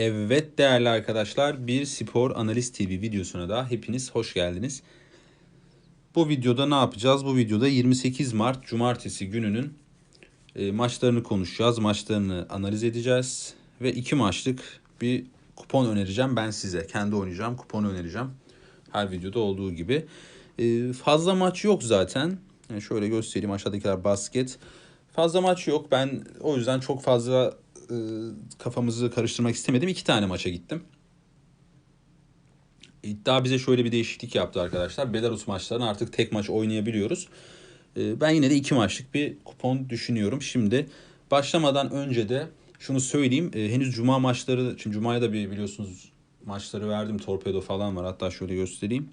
Evet değerli arkadaşlar bir spor analiz TV videosuna da hepiniz hoş geldiniz. Bu videoda ne yapacağız? Bu videoda 28 Mart Cumartesi gününün e, maçlarını konuşacağız. Maçlarını analiz edeceğiz. Ve iki maçlık bir kupon önereceğim ben size. Kendi oynayacağım kupon önereceğim. Her videoda olduğu gibi. E, fazla maç yok zaten. Yani şöyle göstereyim aşağıdakiler basket. Fazla maç yok. Ben o yüzden çok fazla e, kafamızı karıştırmak istemedim. İki tane maça gittim. İddia bize şöyle bir değişiklik yaptı arkadaşlar. Belarus maçlarını artık tek maç oynayabiliyoruz. E, ben yine de iki maçlık bir kupon düşünüyorum. Şimdi başlamadan önce de şunu söyleyeyim. E, henüz cuma maçları, şimdi cumaya da bir biliyorsunuz maçları verdim. Torpedo falan var. Hatta şöyle göstereyim.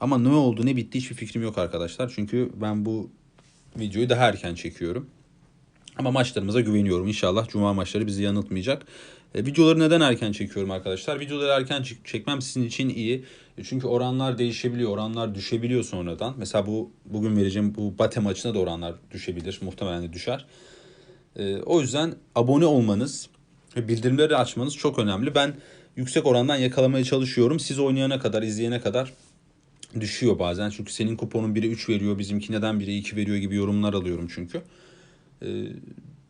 Ama ne oldu ne bitti hiçbir fikrim yok arkadaşlar. Çünkü ben bu videoyu daha erken çekiyorum. Ama maçlarımıza güveniyorum. İnşallah cuma maçları bizi yanıltmayacak. E, videoları neden erken çekiyorum arkadaşlar? Videoları erken çekmem sizin için iyi. E, çünkü oranlar değişebiliyor, oranlar düşebiliyor sonradan. Mesela bu bugün vereceğim bu Bate maçına da oranlar düşebilir. Muhtemelen de düşer. E, o yüzden abone olmanız ve bildirimleri açmanız çok önemli. Ben yüksek orandan yakalamaya çalışıyorum. Siz oynayana kadar, izleyene kadar düşüyor bazen. Çünkü senin kuponun biri 3 veriyor, bizimki neden biri 2 veriyor gibi yorumlar alıyorum çünkü. Ee,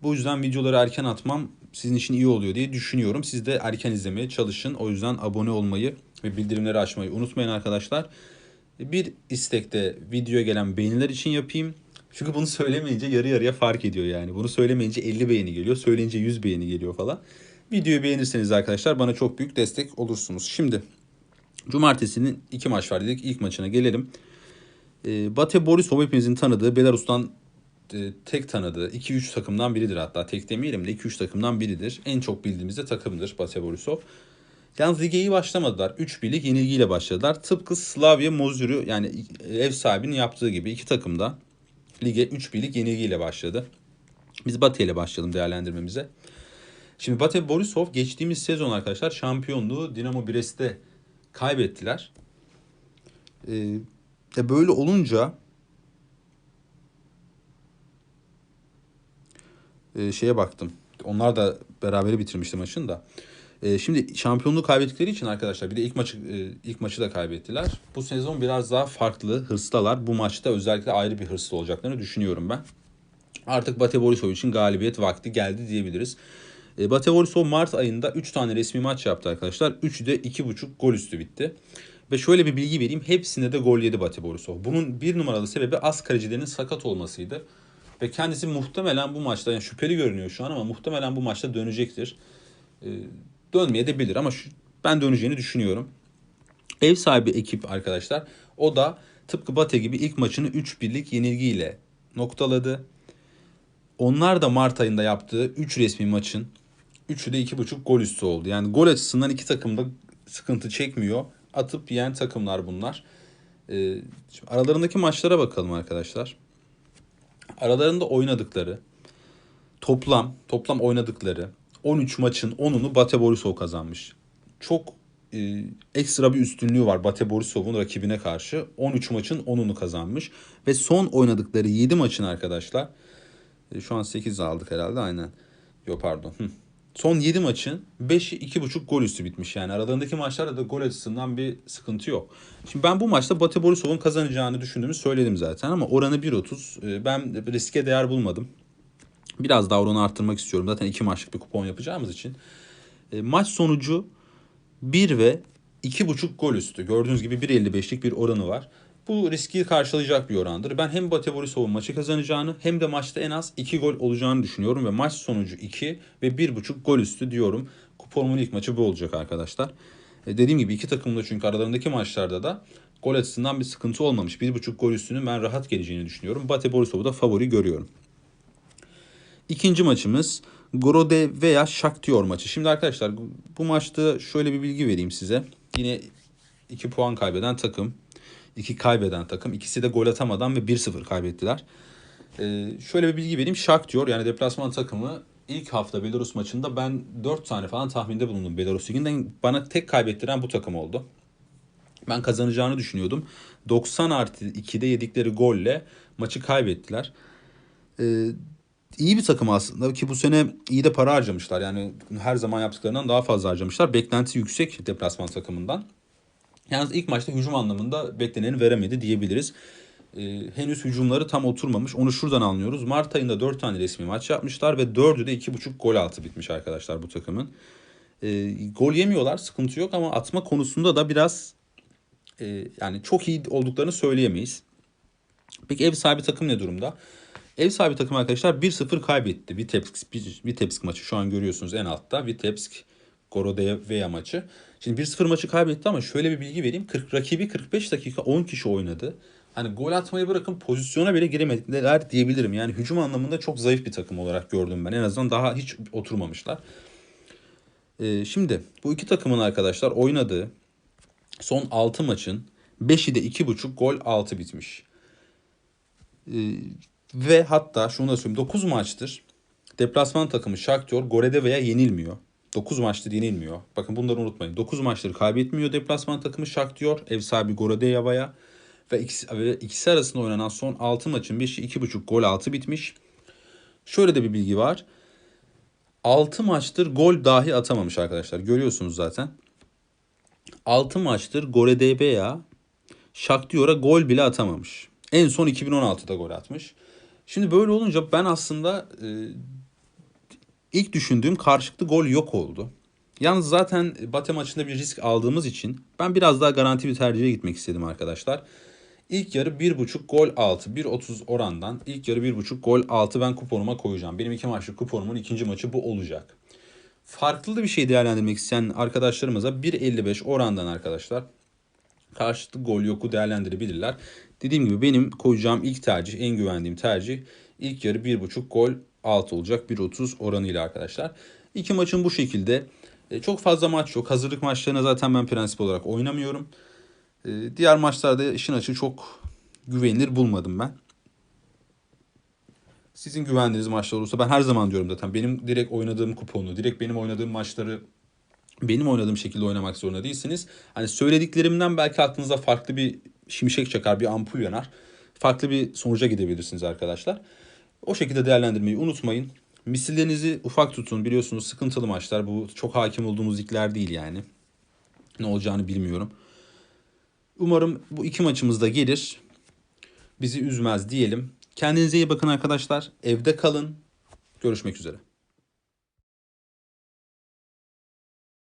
bu yüzden videoları erken atmam sizin için iyi oluyor diye düşünüyorum. Siz de erken izlemeye çalışın. O yüzden abone olmayı ve bildirimleri açmayı unutmayın arkadaşlar. Bir istekte videoya gelen beğeniler için yapayım. Çünkü bunu söylemeyince yarı yarıya fark ediyor yani. Bunu söylemeyince 50 beğeni geliyor. Söyleyince 100 beğeni geliyor falan. Videoyu beğenirseniz arkadaşlar bana çok büyük destek olursunuz. Şimdi Cumartesinin iki maç var dedik. İlk maçına gelelim. Ee, Bate Borisov hepinizin tanıdığı Belarus'tan tek tanıdığı 2-3 takımdan biridir hatta. Tek demeyelim de 2-3 takımdan biridir. En çok bildiğimiz de takımdır Bate Borisov. Yalnız lige iyi başlamadılar. 3 birlik yenilgiyle başladılar. Tıpkı Slavia Mozur'u yani ev sahibinin yaptığı gibi iki takımda lige 3 birlik yenilgiyle başladı. Biz Bate ile başlayalım değerlendirmemize. Şimdi Bate Borisov geçtiğimiz sezon arkadaşlar şampiyonluğu Dinamo Brest'te kaybettiler. Ee, e böyle olunca e, şeye baktım. Onlar da beraber bitirmişti maçın da. E, şimdi şampiyonluğu kaybettikleri için arkadaşlar bir de ilk maçı e, ilk maçı da kaybettiler. Bu sezon biraz daha farklı, hırslılar. Bu maçta özellikle ayrı bir hırslı olacaklarını düşünüyorum ben. Artık Bate Borisov için galibiyet vakti geldi diyebiliriz. E, Bate Borisov Mart ayında 3 tane resmi maç yaptı arkadaşlar. 3'ü de 2.5 gol üstü bitti. Ve şöyle bir bilgi vereyim. Hepsinde de gol yedi Bate Borisov. Bunun bir numaralı sebebi az kalecilerin sakat olmasıydı. Ve kendisi muhtemelen bu maçta yani şüpheli görünüyor şu an ama muhtemelen bu maçta dönecektir. Ee, dönmeye de bilir ama şu, ben döneceğini düşünüyorum. Ev sahibi ekip arkadaşlar o da tıpkı Bate gibi ilk maçını 3 birlik yenilgiyle noktaladı. Onlar da Mart ayında yaptığı 3 resmi maçın 3'ü de 2.5 gol üstü oldu. Yani gol açısından iki takım da sıkıntı çekmiyor. Atıp yiyen takımlar bunlar. Ee, aralarındaki maçlara bakalım arkadaşlar aralarında oynadıkları toplam toplam oynadıkları 13 maçın 10'unu Bate Borisov kazanmış. Çok e, ekstra bir üstünlüğü var Bate Borisov'un rakibine karşı. 13 maçın 10'unu kazanmış ve son oynadıkları 7 maçın arkadaşlar e, şu an 8 aldık herhalde aynen. Yok pardon. Son 7 maçın 5'i 2.5 gol üstü bitmiş. Yani aralarındaki maçlarda da gol açısından bir sıkıntı yok. Şimdi ben bu maçta Bate Borisov'un kazanacağını düşündüğümü söyledim zaten ama oranı 1.30. Ee, ben riske değer bulmadım. Biraz daha oranı arttırmak istiyorum. Zaten 2 maçlık bir kupon yapacağımız için. E, maç sonucu 1 ve 2.5 gol üstü. Gördüğünüz gibi 1.55'lik bir oranı var. Bu riski karşılayacak bir orandır. Ben hem Bate Borisov'un maçı kazanacağını hem de maçta en az 2 gol olacağını düşünüyorum. Ve maç sonucu 2 ve 1.5 gol üstü diyorum. Kuponumun ilk maçı bu olacak arkadaşlar. E dediğim gibi iki takımda çünkü aralarındaki maçlarda da gol açısından bir sıkıntı olmamış. 1.5 gol üstünün ben rahat geleceğini düşünüyorum. Bate Borisov'u da favori görüyorum. İkinci maçımız Gorode veya Shakhtar maçı. Şimdi arkadaşlar bu maçta şöyle bir bilgi vereyim size. Yine 2 puan kaybeden takım iki kaybeden takım. İkisi de gol atamadan ve 1-0 kaybettiler. Ee, şöyle bir bilgi vereyim. Shakhtar yani deplasman takımı ilk hafta Belarus maçında ben 4 tane falan tahminde bulundum Belarus Ligi'nden. Bana tek kaybettiren bu takım oldu. Ben kazanacağını düşünüyordum. 90 artı 2'de yedikleri golle maçı kaybettiler. Ee, iyi bir takım aslında ki bu sene iyi de para harcamışlar. Yani her zaman yaptıklarından daha fazla harcamışlar. Beklenti yüksek deplasman takımından. Yalnız ilk maçta hücum anlamında bekleneni veremedi diyebiliriz. Ee, henüz hücumları tam oturmamış. Onu şuradan anlıyoruz. Mart ayında 4 tane resmi maç yapmışlar ve 4'ü de 2.5 gol altı bitmiş arkadaşlar bu takımın. Ee, gol yemiyorlar sıkıntı yok ama atma konusunda da biraz e, yani çok iyi olduklarını söyleyemeyiz. Peki ev sahibi takım ne durumda? Ev sahibi takım arkadaşlar 1-0 kaybetti. Vitebsk, Vitebsk maçı şu an görüyorsunuz en altta. Vitebsk Gorodeya maçı. Şimdi 1-0 maçı kaybetti ama şöyle bir bilgi vereyim. 40 rakibi 45 dakika 10 kişi oynadı. Hani gol atmayı bırakın pozisyona bile giremediler diyebilirim. Yani hücum anlamında çok zayıf bir takım olarak gördüm ben. En azından daha hiç oturmamışlar. Ee, şimdi bu iki takımın arkadaşlar oynadığı son 6 maçın 5'i de 2.5 gol 6 bitmiş. Ee, ve hatta şunu da söyleyeyim 9 maçtır deplasman takımı Shakhtar Gorede veya yenilmiyor. 9 maçtır yenilmiyor. Bakın bunları unutmayın. 9 maçtır kaybetmiyor deplasman takımı Shakhtar ev sahibi Gorodeyava'ya ve ikisi, ve ikisi arasında oynanan son 6 maçın 5'i 2.5 gol 6 bitmiş. Şöyle de bir bilgi var. 6 maçtır gol dahi atamamış arkadaşlar. Görüyorsunuz zaten. 6 maçtır Goredebeya Shakhtar'a gol bile atamamış. En son 2016'da gol atmış. Şimdi böyle olunca ben aslında e, ilk düşündüğüm karşılıklı gol yok oldu. Yalnız zaten Bate maçında bir risk aldığımız için ben biraz daha garanti bir tercihe gitmek istedim arkadaşlar. İlk yarı 1.5 gol 6. 1.30 orandan ilk yarı 1.5 gol 6 ben kuponuma koyacağım. Benim iki maçlık kuponumun ikinci maçı bu olacak. Farklı da bir şey değerlendirmek isteyen arkadaşlarımıza 1.55 orandan arkadaşlar karşılıklı gol yoku değerlendirebilirler. Dediğim gibi benim koyacağım ilk tercih, en güvendiğim tercih ilk yarı 1.5 gol 6 olacak 1.30 oranıyla arkadaşlar. İki maçın bu şekilde. E, çok fazla maç yok. Hazırlık maçlarına zaten ben prensip olarak oynamıyorum. E, diğer maçlarda işin açığı çok güvenilir bulmadım ben. Sizin güvendiğiniz maçlar olursa ben her zaman diyorum zaten benim direkt oynadığım kuponu, direkt benim oynadığım maçları benim oynadığım şekilde oynamak zorunda değilsiniz. Hani söylediklerimden belki aklınıza farklı bir şimşek çakar, bir ampul yanar. Farklı bir sonuca gidebilirsiniz arkadaşlar. O şekilde değerlendirmeyi unutmayın. Misillerinizi ufak tutun. Biliyorsunuz sıkıntılı maçlar. Bu çok hakim olduğumuz ligler değil yani. Ne olacağını bilmiyorum. Umarım bu iki maçımız da gelir. Bizi üzmez diyelim. Kendinize iyi bakın arkadaşlar. Evde kalın. Görüşmek üzere.